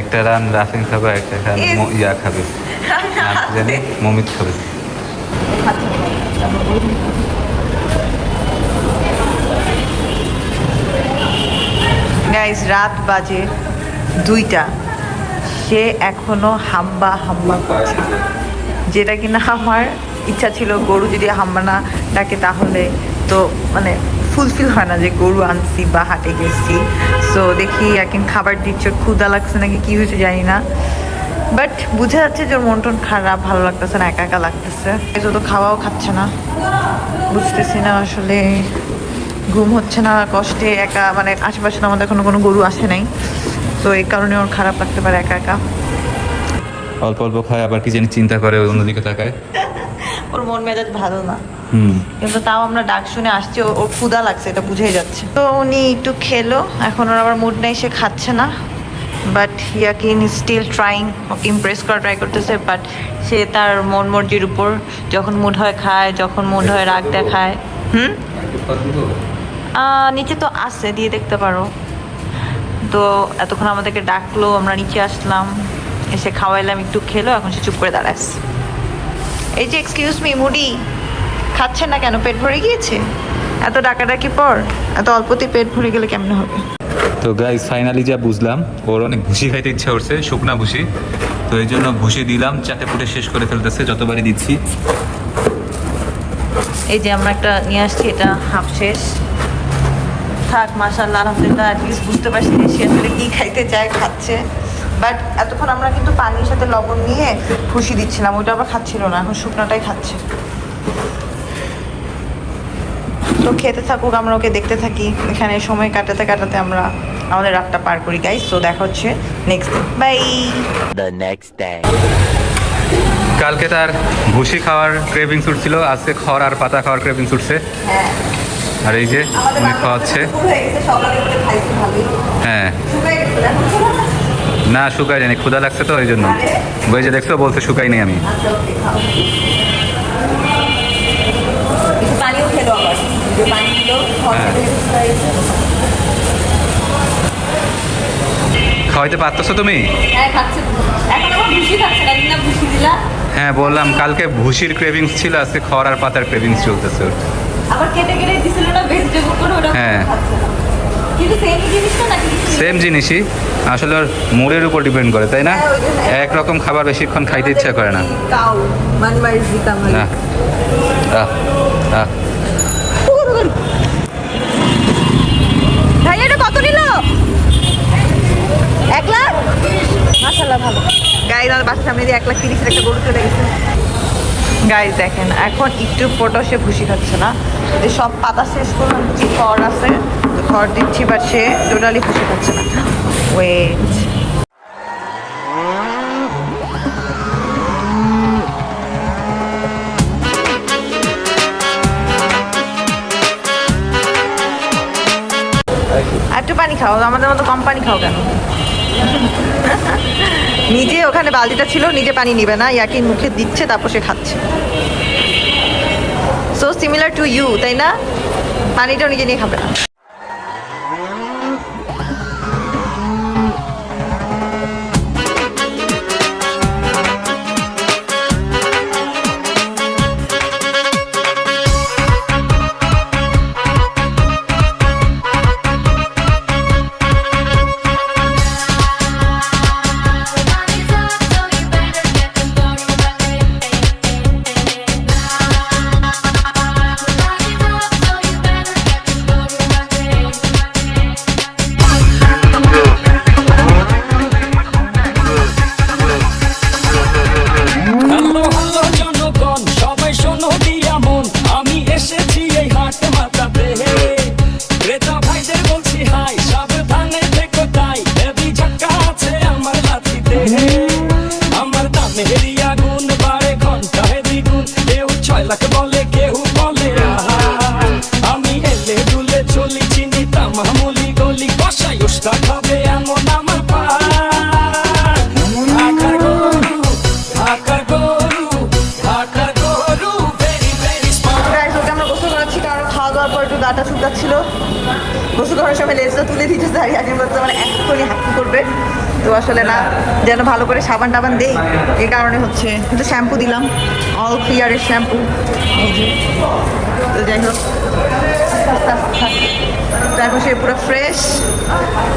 একটা রান রাফিং খাবে একটা রান ইয়া খাবে। জানি? মমিত খাবে। গাইজ রাত বাজে দুইটা। সে এখনও হাম্বা হাম্বা করছে। যেটা কিনা আমার ইচ্ছা ছিল গরু যদি হাম্বা না ডাকে তাহলে তো মানে ফুলফিল হয় না যে গরু আনছি বা হাটে গেছি। সো দেখি এখন খাবার দিচ্ছে ক্ষুদা লাগছে নাকি কি হয়েছে জানি না। বাট বুঝা যাচ্ছে যে মন টন খারাপ ভালো লাগতেছে না একা একা লাগতেছে। ও তো খাওয়াও খাচ্ছে না। বুঝতেছি না আসলে ঘুম হচ্ছে না কষ্টে একা মানে আশেপাশে তো আমাদের কোনো কোনো গরু আসে নাই। তো এই কারণে ওর খারাপ লাগতে পারে একা একা। অল্প অল্প খায় আবার কি জানি চিন্তা করে অন্যদিকে তাকায়। ওর মন মেজাজ ভালো না। কিন্তু তাও আমরা ডাক শুনে আসছি ওর ক্ষুদা লাগছে, এটা বুঝেই যাচ্ছে। তো উনি একটু খেলো, এখন ওর আবার মুড নেই, সে খাচ্ছে না। But Yakin still trying okay impress করা ট্রাই করতেছে বাট সে তার মন মর্জির উপর যখন মুড হয় খায়, যখন মুড হয় রাগ দেখায়। হুম? নিচে তো আছে, দিয়ে দেখতে পারো। তো এতক্ষণ আমাদেরকে ডাকলো, আমরা নিচে আসলাম, এসে খাওয়াইলাম, একটু খেলো, এখন সে চুপ করে দাঁড়াচ্ছে এই যে এক্সকিউজ মি মুডি। খাচ্ছে না কেন? পেট ভরে গিয়েছে? এত ডাকাডাকি পর এত অল্পতেই পেট ভরে গেলে কেমন হবে? তো গাইজ ফাইনালি যা বুঝলাম ওর অনেক ভুসি খাইতে ইচ্ছা করছে শুকনা ভুসি। তো এই জন্য ভুসি দিলাম চাটে পুটে শেষ করে ফেলতেছে যতবারই দিচ্ছি। এই যে আমরা একটা নিয়ে আসছি এটা হাফ শেষ। থাক মাসাল্লাহ আলহামদুলিল্লাহ অ্যাটলিস্ট বুঝতে পারছি যে সে আসলে কী খাইতে চায় খাচ্ছে। বাট এতক্ষণ আমরা কিন্তু পানির সাথে লবণ নিয়ে খুশি দিচ্ছিলাম ওইটা আবার খাচ্ছিল না এখন শুকনাটাই খাচ্ছে। তো খেতে থাকুক আমরা ওকে দেখতে থাকি। এখানে সময় কাটাতে কাটাতে আমরা আমাদের রাতটা পার করি গাইস তো দেখা হচ্ছে next by the next day. কালকে তার ভুসি খাওয়ার ক্রেভিং ছিল আজকে খড় আর পাতা খাওয়ার ক্রেভিং উঠছে। হ্যাঁ। আর এই যে উনি খাওয়াচ্ছে। হ্যাঁ না? শুকাই জানি ক্ষুধা লাগছে তো ওই জন্য। বই যে দেখছ বলছে শুকাই নেই আমি আচ্ছা ওকে খাও একটু পানিও খেলো আবার যে পানি খেলো হ্যাঁ। খাওয়াইতে পারতেছো তুমি? হ্যাঁ হ্যাঁ বললাম কালকে ভুসির ক্রেভিংস ছিল আজকে খড় আর পাতার ক্রেভিংস চলতেছে আবার কেটে কেটে দিছিল না ভেজিটেবল করে ওটা হ্যাঁ। সেম জিনিসই। আসলে ওর মুডের উপর ডিপেন্ড করে তাই না? হ্যাঁ, একরকম খাবার বেশিক্ষণ খাইতে ইচ্ছা করে না কাউ মান মার্জি কামাই না আহ, আহ। ভাই এটা কত নিল এক লাখ? মাসাল্লাহ ভালো। গাইজ, আমার বাসার সামনে দিয়ে এক লাখ তিরিশের একটা গরু চলে গেছে। গাইজ, দেখেন, এখন একটু ফটো সে খুশি খাচ্ছে না। যে সব পাতা শেষ করলাম কিছু খড় আছে, তো খড় দিচ্ছি বাট সে টোটালি খুশি খাচ্ছে না। ওয়েট একটু পানি খাও, আমাদের মতো কম পানি খাও কেন? নিজে ওখানে বালতিটা ছিল, নিজে পানি নিবে না ইয়াকি মুখে দিচ্ছে, তারপর সে খাচ্ছে। সো সিমিলার টু ইউ তাই না? পানিটাও নিজে নিয়ে খাবে মানে করবে। তো আসলে না, যেন ভালো করে সাবান টাবান দেই এই কারণে হচ্ছে। কিন্তু শ্যাম্পু দিলাম অল ক্লিয়ারের শ্যাম্পু। তো যাই হোক, আস্তে আস্তে তো এখন সে পুরো ফ্রেশ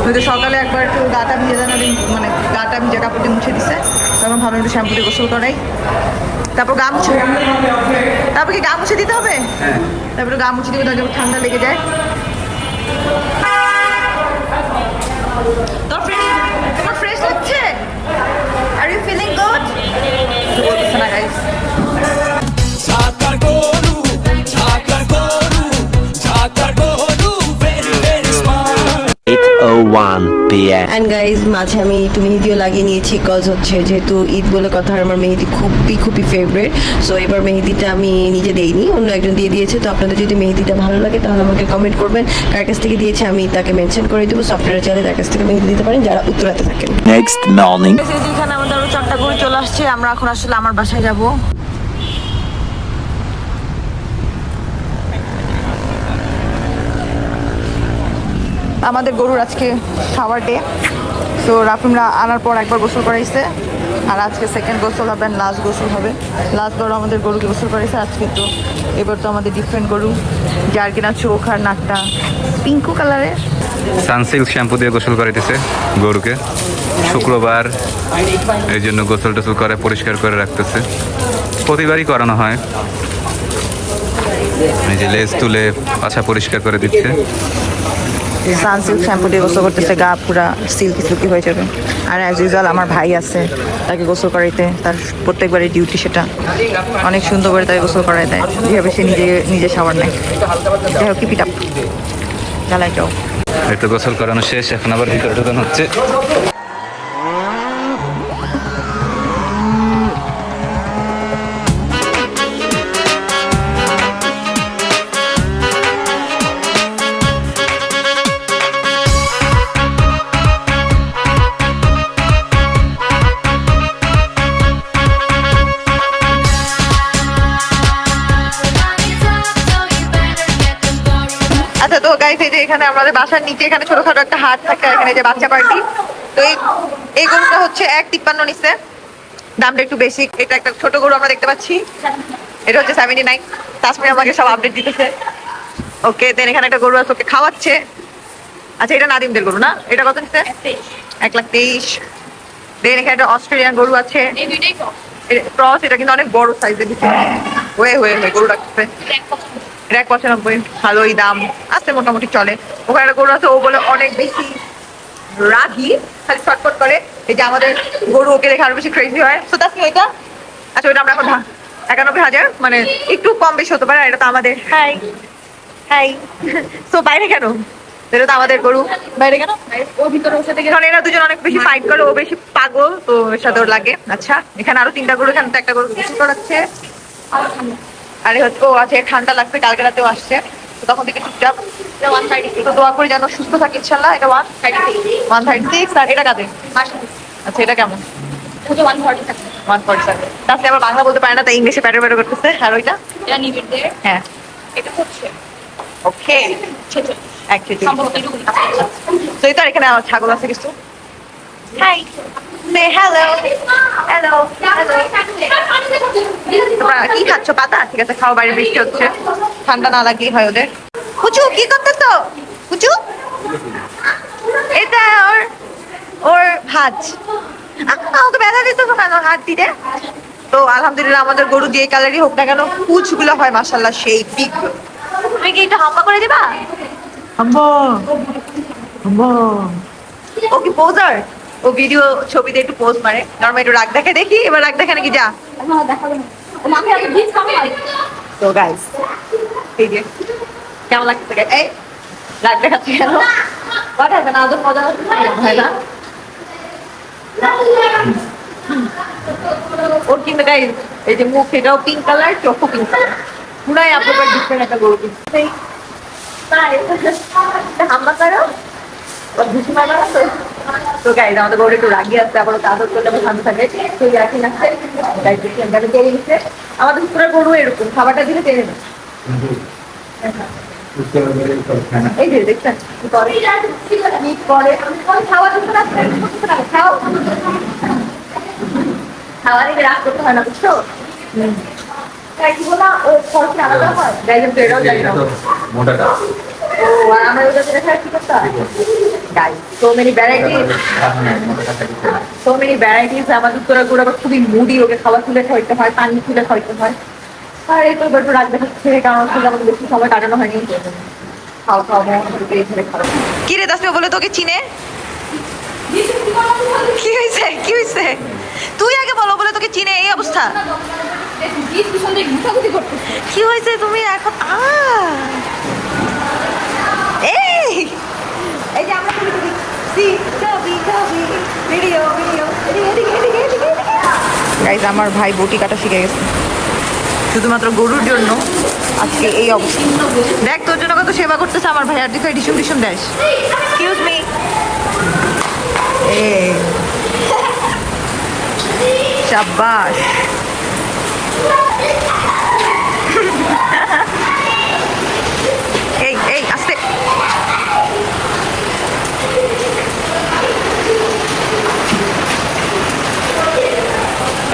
হয়তো সকালে একবার একটু গাটা ভিজে দেন মানে গাটা ভিজে কাপড় দিয়ে মুছে দিছে। তখন ভালো একটু শ্যাম্পু দিয়ে গোসল করাই। তারপর গা মুছে, তারপর কি গা মুছে দিতে হবে? তারপরে গা মুছে দিবে, তাহলে ঠান্ডা লেগে যায়। তোর ফ্রেশ তোমার ফ্রেশ লাগছে আর ইউ ফিলিং গুড বলতেছে না গাইস ঝাকার গরু ঝাকার গরু ঝাকার গরু very very smart 8:01 p.m. And guys মাঝে আমি একটু মেহেদিও লাগিয়ে নিয়েছি কজ হচ্ছে যেহেতু ঈদ বলে কথা আমার মেহেদি খুবই খুবই ফেভারিট সো এবার মেহেদিটা আমি নিজে দেইনি অন্য একজন দিয়ে দিয়েছে। তো আপনাদের যদি মেহেদিটা ভালো লাগে তাহলে আমাকে কমেন্ট করবেন। কার কাছ থেকে দিয়েছে আমি তাকে মেনশন করে দেবো। সফটওয়্যার চাইলে তার কাছ থেকে মেহেদি দিতে পারেন যারা উত্তরাতে থাকেন। Next morning. যেখানে আমাদের চারটা গরু চলে আসছে। আমরা এখন আসলে আমার বাসায় যাব। আমাদের গরুর আজকে খাওয়ার ডে তো রাফিমরা আনার পর একবার গোসল করাইছে। আর আজকে সেকেন্ড গোসল হবে লাস্ট গোসল হবে। লাস্ট বার আমাদের গরুকে গোসল করাইছে। আজকে তো এবার তো আমাদের ডিফারেন্ট গরু। যার কিনা চোখ আর নাকটা পিঙ্কু কালারের সানসিল্ক শ্যাম্পু দিয়ে গোসল করাইতেছে গরুকে। শুক্রবার এই জন্য গোসল টোসল করে, পরিষ্কার করে রাখতেছে। প্রতিবারই করানো হয়। এই লেজ তুলে পাছা পরিষ্কার করে দিচ্ছে। সানসিল্ক শ্যাম্পু দিয়ে গোসল করতেছে, গা পুরা সিল্কি সিল্কি হয়ে যাবে। আর অ্যাজ ইউজুয়াল আমার ভাই আছে, তাকে গোসল করাইতে, তার প্রত্যেকবারই ডিউটি সেটা। অনেক সুন্দর করে তাকে গোসল করাই দেয়, যেভাবে সে নিজে নিজে শাওয়ার নেয়। যাই হোক কিপিট আপ জ্বালাই যাও তো গোসল করানো শেষ, এখন আবার ভিতরে ঢোকানো হচ্ছে। এখানে আমাদের বাসার নিচে এখানে ছোটখাটো একটা হাট থাকে এখানে যে বাচ্চা পার্টি। তো এই এই গরুটা হচ্ছে এক তিপ্পান্ন নিচে দামটা একটু বেশি এটা একটা ছোট গরু আমরা দেখতে পাচ্ছি। এটা হচ্ছে সেভেন্টি নাইন তাসমির আমাকে সব আপডেট দিতেছে। ওকে দেন এখানে একটা গরু আছে ওকে খাওয়াচ্ছে। আচ্ছা এটা নাদিমদের গরু না? এটা কত নিচ্ছে এক লাখ তেইশ। দেন এখানে একটা অস্ট্রেলিয়ান গরু আছে। ক্রস এটা কিন্তু অনেক বড় সাইজের দিচ্ছে হয়ে হয়ে হয়ে গরু রাখতেছে এটা এক পঁচানব্বই ভালোই দাম। আছে মোটামুটি চলে। ওখানে একটা গরু আছে ও বলে অনেক বেশি রাগি খালি ছটফট করে। এই যে আমাদের গরু ওকে দেখে আরও বেশি ক্রেজি হয়। তো তার এটা। আচ্ছা ওইটা আমরা এখন একানব্বই হাজার মানে একটু কম বেশি হতে পারে এটা তো আমাদের। হাই হাই তো বাইরে কেন? এটা তো আমাদের গরু। বাইরে কেন? ও ভিতরে ওর সাথে কারণ এরা দুজন অনেক বেশি ফাইট করে ও বেশি পাগল তো এর সাথে ওর লাগে। আচ্ছা এখানে আরও তিনটা গরু এখানে তো একটা গরু করাচ্ছে আরে হচ্ছে ও আছে ঠান্ডা লাগবে কালকে রাতেও আসছে। তো তখন থেকে চুপচাপ। তো দোয়া করে যেন সুস্থ থাকে ইনশাল্লাহ এটা one thirty six one thirty six আর এটা কাদের? আচ্ছা এটা কেমন? ওয়ান ফর্টি সেভেন তাহলে আবার বাংলা বলতে পারে না তাই ইংলিশে প্যাটার প্যাটার করতেছে। আর ওইটা? এটা নিবিড়দের। হ্যাঁ। এটা হচ্ছে। ওকে সম্ভবত এটুকুই। তো আর এখানে আমার ছাগল আছে কিছু? হাই সে হ্যালো হ্যালো তোমরা কি খাচ্ছ? পাতা? ঠিক আছে খাও বাইরে বৃষ্টি হচ্ছে। ঠান্ডা না লাগলেই হয় ওদের। কুচু কি করতেছো কুচু? এটা ওর ওর ভাজ আমাকে ব্যথা দিত কেন? হাত দিতে? তো আলহামদুলিল্লাহ আমাদের গরু যে কালারই হোক না কেন কুচগুলো হয় মাসাল্লাহ সেই বিগ তুমি কি এটা হাম্বা করে দিবা? হাম্বা। হাম্বা। ও কি পোজার ও ভিডিও ছবিতে একটু পোস্ট মারে। নর্মাল একটু রাগ দেখে দেখি এবার রাগ দেখে নাকি যা। তো গাইস এই যে কেমন লাগছে? এই রাগ দেখাচ্ছে কেন? What happened? আদৌ মজা হয় না? ওর কিন্তু গাইস এই যে মুখ এটাও পিঙ্ক কালার চোখও পিঙ্ক কালার পুরাই আপনার ডিফারেন্ট একটা গরু কিন্তু। হাম্বা করো। ঘুষি মারবা না তো? গাইজ আমাদের গরু একটু রাগি আসছে আবার ওকে করলে থাকে ইয়াকি না গাইজ দেখি আমরা টেনে নিচ্ছে। আমাদের পুরো গরু এরকম খাবারটা দিলে টেনে নেয়। এই যে দেখছেন? কি করে? খাওয়া দিতে না খাও খাওয়া দিকে রাগ করতে হয় না বুঝছ? তাই কি বলা ও খরচ আলাদা হয়? না। ও আর আমরা ওটা যেটা খাই কি করতে হয় মেনি মেনি আমাদের তোরা গুলো আবার খুবই মুডি ওকে খাবার তুলে হয় পানি তুলে খাইতে হয়। আর এই তো এবার একটু রাত দেখাচ্ছে কারণ হচ্ছে আমাদের বেশি সময় কাটানো হয়নি। খাওয়া কি রে দাসমি বলে তোকে চিনে? কি হয়েছে কি হয়েছে তুই আগে বলো বলে তোকে চিনে এই অবস্থা। কি হয়েছে তুমি এখন? আ এই এই যে আমরা ছবি তুলি সি ছবি ছবি ভিডিও ভিডিও এদিকে এদিকে এদিকে এদিকে গাইজ আমার ভাই বটি কাটা শিখে গেছে। শুধুমাত্র গরুর জন্য আজকে এই অবস্থা। দেখ তোর জন্য কত সেবা করতেছে আমার ভাই আর তুই ডিসুম ডিসুম দেশ এক্সকিউজ মি এ শাবাশ এই এই আস্তে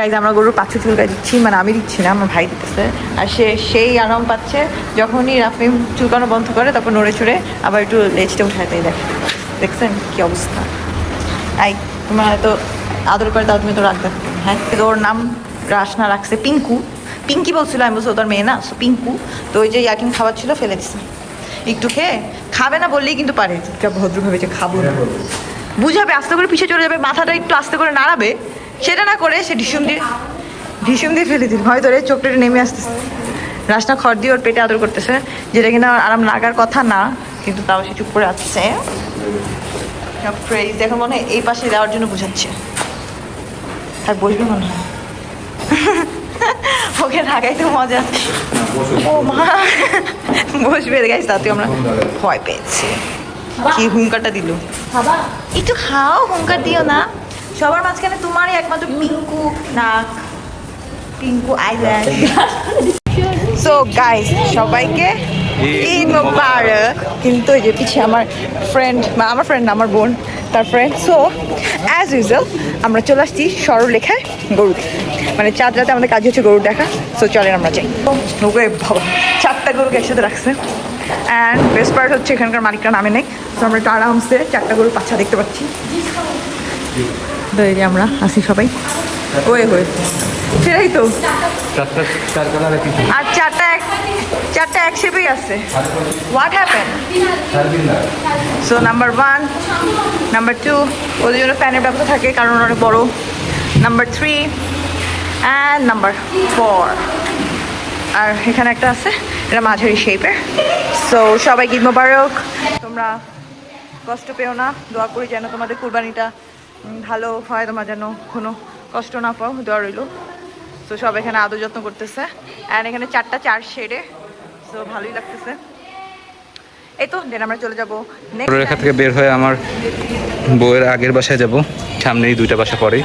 গাইজ আমরা গরুর পাচ্ছু চুলকা দিচ্ছি মানে আমি দিচ্ছি না আমার ভাই দিতেছে। আর সে সেই আরাম পাচ্ছে যখনই রাফিম চুলকানো বন্ধ করে তখন নড়ে চড়ে আবার একটু লেজটা উঠায় দেয় দেখ দেখছেন কি অবস্থা? আই তোমার তো আদর করে দাও তুমি তো রাখবে হ্যাঁ তো ওর নাম রাসনা রাখছে পিঙ্কু। পিঙ্কি বলছিল আমি বলছি তোর মেয়ে না? So, পিঙ্কু তো ওই যে ইয়াকিন খাবার ছিল ফেলে দিছে। একটু খেয়ে খাবে না বললেই কিন্তু পারে। ভদ্রভাবে যে খাব না। বুঝাবে আস্তে করে পিছিয়ে চলে যাবে মাথাটা একটু আস্তে করে নাড়াবে। সেটা না করে সে ঢিসুম দিয়ে ঢিসুম দিয়ে ফেলে দিল। হয়তো রে চোখটা নেমে আসতেছে। রাসনা খড় দিয়ে ওর পেটে আদর করতেছে যেটা কিনা আরাম লাগার কথা না কিন্তু তাও সে চুপ করে আসছে প্রেজ এখন মনে হয় এই পাশে দেওয়ার জন্য বুঝাচ্ছে। আর বসবে মনে হয়। ওকে লাগাইতে মজা। ও মা বসবে গাইস তাতে আমরা ভয় পেয়েছি। কি হুঙ্কারটা দিল। একটু খাও হুঙ্কার দিও না। সবার মাঝখানে তোমারই একমাত্র পিঙ্কু নাক পিঙ্কু আইল্যান্ড সো গাইস সবাইকে ঈদ মোবারক। কিন্তু ওই যে পিছিয়ে আমার ফ্রেন্ড বা আমার ফ্রেন্ড আমার বোন তার ফ্রেন্ড সো অ্যাজ ইউজুয়াল আমরা চলে আসছি সরলেখায় গরু মানে চাঁদ রাতে আমাদের কাজ হচ্ছে গরু দেখা। সো চলেন আমরা যাই। ওকে বাবা চারটা গরুকে একসাথে রাখছে। অ্যান্ড বেস্ট পার্ট হচ্ছে এখানকার মালিকটা নামে নেই। তো আমরা একটু আরামসে চারটা গরুর পাচ্ছা দেখতে পাচ্ছি। তো আমরা আসি সবাই। ওয়ে হয়ে সেটাই তো। আর চারটা এক চারটা এক শেপেই আছে। What happen so number one number two ওদের জন্য ফ্যানের ব্যবস্থা থাকে, কারণ অনেক বড়। Number three and number four আর এখানে একটা আছে, এটা মাঝারি শেপের সো সবাই ঈদ মোবারক। তোমরা কষ্ট পেও না। দোয়া করি যেন তোমাদের কুরবানিটা ভালো হয় তোমার যেন কোনো কষ্ট না পাও দোয়া রইল। তো সব এখানে আদর যত্ন করতেছে। অ্যান্ড এখানে চারটা চার শেডে তো ভালোই লাগতেছে। এই তো দেন আমরা চলে যাব রেখা থেকে বের হয়ে আমার বউয়ের আগের বাসায় যাব। সামনেই দুইটা বাসা পরে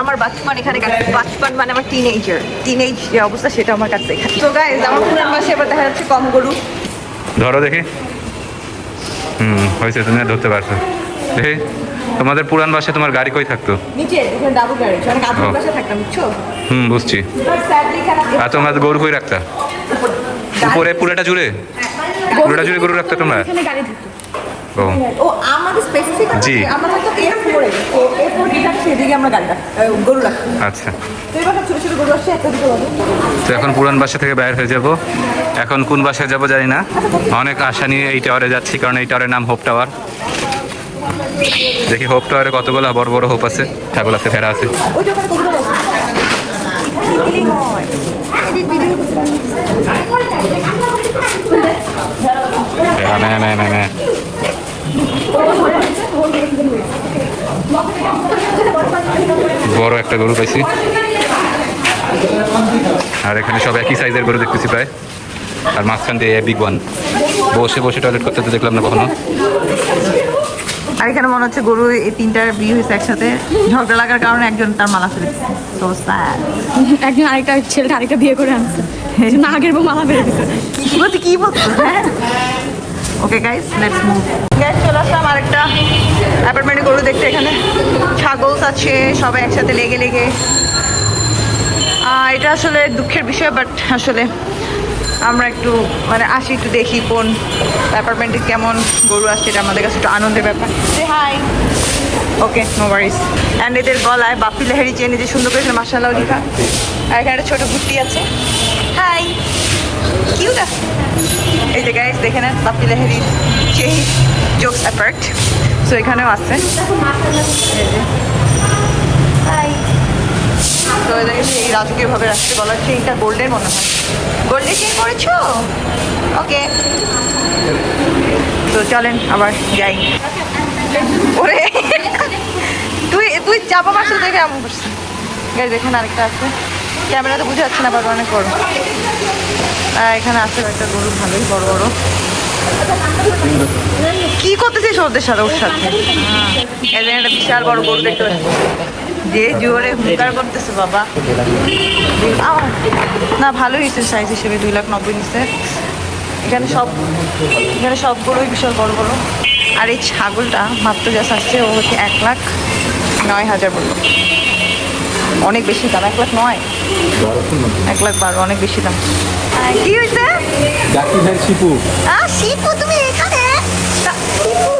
আমার বাচপান এখানে কাটছে বাচপান মানে আমার টিনেজার টিনেজ যে অবস্থা সেটা আমার কাছে তো গাইজ আমার পুরান বাসে এবার দেখা যাচ্ছে কম গরু। ধরো দেখি। হুম হয়েছে তুমি ধরতে পারছ দেখি। তোমাদের পুরান বাসায় তোমার গাড়ি কই থাকতো? নিচে এখানে ডাবল গ্যারেজ অনেক আদর ও। বাসা থাকতাম বুঝছ? হুম বুঝছি। আর তোমরা গরু কই রাখতা? উপরে পুরোটা জুড়ে? পুরোটা জুড়ে গরু রাখতা তোমরা? এখানে গাড়ি ঢুকতো। ও। আমাদের স্পেসিফিক জি। আমরা হয়তো এ ফোরে তো এ ফোর যেটা সেদিকে আমরা গাড়ি রাখ গরু রাখতাম। আচ্ছা। তো এবার ছোট ছোট গরু আসছে একটা দুটো তো এখন পুরান বাসা থেকে বাইর হয়ে যাব। এখন কোন বাসায় যাব জানি না। অনেক আশা নিয়ে এই টাওয়ারে যাচ্ছি কারণ এই টাওয়ারের নাম হোপ টাওয়ার দেখি হোপ টাওয়ারে কতগুলো বড় বড় হোপ আছে ছাগল আছে। ভেড়া আছে। বড় একটা গরু পাইছি। আর এখানে সব একই সাইজের গরু দেখতেছি প্রায়। আর মাঝখান দিয়ে বিগ ওয়ান বসে বসে টয়লেট করতে তো দেখলাম না কখনো। আর এখানে মনে হচ্ছে গরু এই তিনটার বিয়ে হয়েছে একসাথে। ঝগড়া লাগার কারণে একজন তার মালা ফেলে দিচ্ছে। So একজন আরেকটা ছেলেটা আরেকটা বিয়ে করে আনছে। নাগের বউ মালা বেড়ে দিছে। কি বলতে কি বলছো হ্যাঁ। Okay guys let's move guys চলে আসলাম আরেকটা অ্যাপার্টমেন্টে গরু দেখতে। এখানে ছাগল আছে সবাই একসাথে লেগে লেগে। এটা আসলে দুঃখের বিষয় বাট আসলে আমরা একটু মানে আসি একটু দেখি কোন অ্যাপার্টমেন্টে কেমন গরু আসছে এটা আমাদের কাছে একটু আনন্দের ব্যাপার। Hi okay no worries and এদের গলায় বাপি লেহারি চেন যে সুন্দর করে মাসাল্লাহ লেখা। আর এখানে একটা ছোটো গুটি আছে। হাই কিউট আছে। এই যে গাইস দেখে নেন Bappi Lahiri chain jokes apart so এখানেও আছে। এই যে। Hi. তো সেই রাজকীয় ভাবে রাখতে বলা হচ্ছে গোল্ডের মনে হয়। করেছ? ওকে তো চলেন আবার যাই। ওরে তুই তুই চাপা মারছিস দেখে এমন করছিস এখানে আরেকটা আছে। ক্যামেরাতে বুঝে যাচ্ছে না বাট অনেক বড়। এখানে আছে একটা গরু ভালোই বড় বড়। কি করতেছিস ওদের সাথে ওর সাথে? হ্যাঁ, একটা বিশাল বড় গরু দেখতে পাচ্ছি। যে জোরে হুঙ্কার করতেছে বাবা। না ভালোই হয়েছে সাইজ হিসেবে দুই লাখ নব্বই নিচ্ছে এখানে সব এখানে সব গরুই বিশাল বড় বড়। আর এই ছাগলটা মাত্র যা আসছে ও হচ্ছে এক লাখ নয় হাজার বলল। অনেক বেশি দাম এক লাখ নয়। এক লাখ বারো অনেক বেশি দাম। কি হয়েছে? শিপু। আহ, শিপু তুমি এখানে তা- শিপু,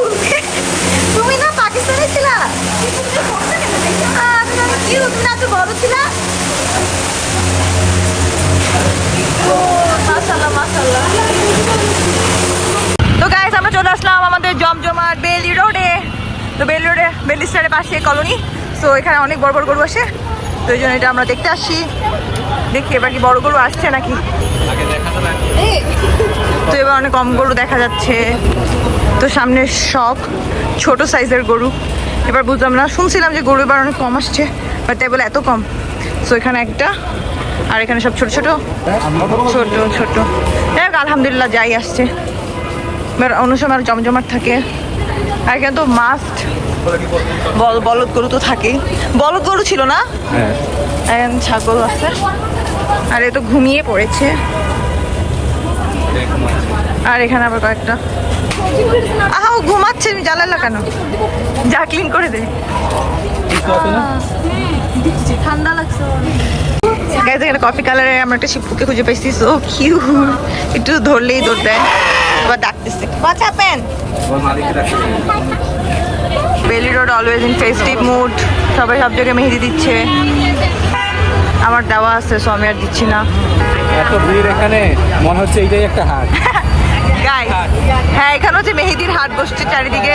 তুমি না পাকিস্তানে ছিলা বড়। তো গাইস আমরা চলে আসলাম আমাদের জমজমাট বেলি রোডে। তো বেলি রোডে, বেলি স্টারের পাশে কলোনি। তো এখানে অনেক বড় বড় গরু আসে। তো এই জন্য এটা আমরা দেখতে আসছি। দেখি এবার কি বড় গরু আসছে নাকি। তো এবার অনেক কম গরু দেখা যাচ্ছে। তো সামনে সব ছোট সাইজের গরু। এবার বুঝলাম না শুনছিলাম যে গরু এবার অনেক কম আসছে বাট তাই বলে এত কম। সো এখানে একটা আর এখানে সব ছোট ছোট। ছোট ছোট। যাই আলহামদুলিল্লাহ যাই আসছে। এবার অন্য সময় আর জমজমাট থাকে। আর এখানে তো মাস্ট বল বলদ গরু তো থাকেই। বলদ গরু ছিল না? হ্যাঁ। ছাগল আছে। আর এ তো ঘুমিয়ে পড়েছে। আর এখানে আবার কয়েকটা। আহা ও ঘুমাচ্ছে তুমি জ্বালালা কেন? যা ক্লিন করে দে। ঠান্ডা লাগছে গাইজ এখানে কফি কালারে আমরা একটা শিপুকে খুঁজে পাইছি সো কিউ একটু ধরলেই দৌড় দেয়। এবার ডাকতেছে। বাচ্চা পেন বেলি road always in festive mood সবাই সব জায়গায় মেহেদি দিচ্ছে। আমার দেওয়া আছে সো আমি আর দিচ্ছি না। এত ভিড় এখানে মনে হচ্ছে এইটাই একটা হাট। গাই হ্যাঁ এখানে হচ্ছে মেহেদির হাট বসছে চারিদিকে।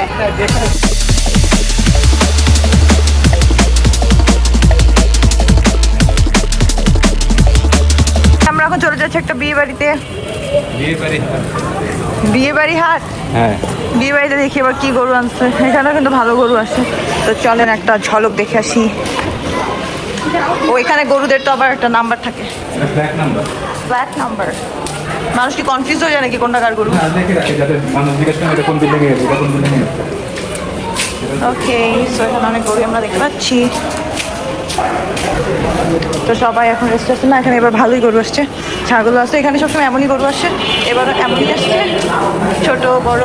আমরা এখন চলে যাচ্ছি একটা বিয়ে বাড়িতে বিয়ে বাড়ি হাট? হ্যাঁ। বিয়ে বাড়িতে দেখি এবার কি গরু আনছে। এখানেও কিন্তু ভালো গরু আছে। তো চলেন একটা ঝলক দেখে আসি। ও এখানে গরুদের তো আবার একটা নাম্বার থাকে। ফ্ল্যাট নাম্বার ফ্ল্যাট নাম্বার মানুষ কি কনফিউজ হয়ে যায় নাকি কোনটা কার গরু? ওকে সো এখানে অনেক গরু আমরা দেখতে পাচ্ছি। তো সবাই এখন রেস্ট আসছে না এখানে এবার ভালোই গরু আসছে। ছাগল আসছে এখানে সবসময় এমনই গরু আসছে। এবার এমনই আসছে ছোট বড়।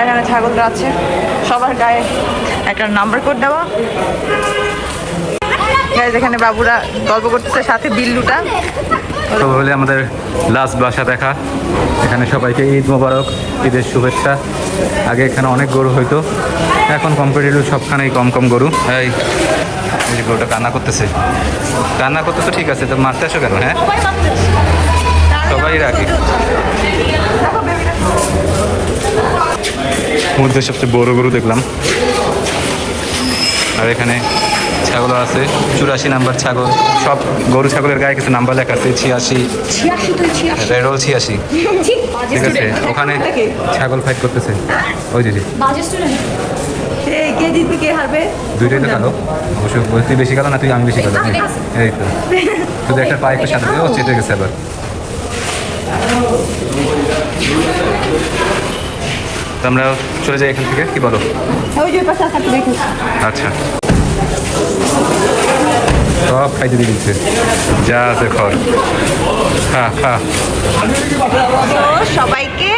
এখানে ছাগলরা আছে। সবার গায়ে একটা নাম্বার কোড দেওয়া। এখানে বাবুরা গল্প করতেছে, সাথে বিল্লুটা। তো হলে আমাদের লাস্ট বাসা দেখা। এখানে সবাইকে ঈদ মোবারক, ঈদের শুভেচ্ছা। আগে এখানে অনেক গরু হইতো, এখন কম্পিটিটিভ সবখানেই কম কম গরু। এই গরুটা কান্না করতেছে। কান্না করতে তো ঠিক আছে, তো মারতে আসো কেন হ্যাঁ? সবাই রাখি। মধ্যে সবচেয়ে বড় গরু দেখলাম। আর এখানে ছাগল আছে চুরাশি নাম্বার ছাগল সব গরু ছাগলের গায়ে কিছু নাম্বার লেখা আছে ছিয়াশি রেডল ছিয়াশি। ঠিক আছে ওখানে ছাগল ফাইট করতেছে। ওই যে যে, বাজে স্টুডেন্ট কে জিতবে কে হারবে দুইটাই তো কালো। অবশ্য তুই বেশি কালো না তুই আমি বেশি কালো। এই তো। শুধু একটা পায়ে একটু সাথে ও চেটে গেছে আবার। তো আমরা চলে যাই এখান থেকে কি বলো? আচ্ছা। সব খাইতে দিয়ে দিচ্ছে। যা আছে খড় হ্যাঁ হ্যাঁ সবাইকে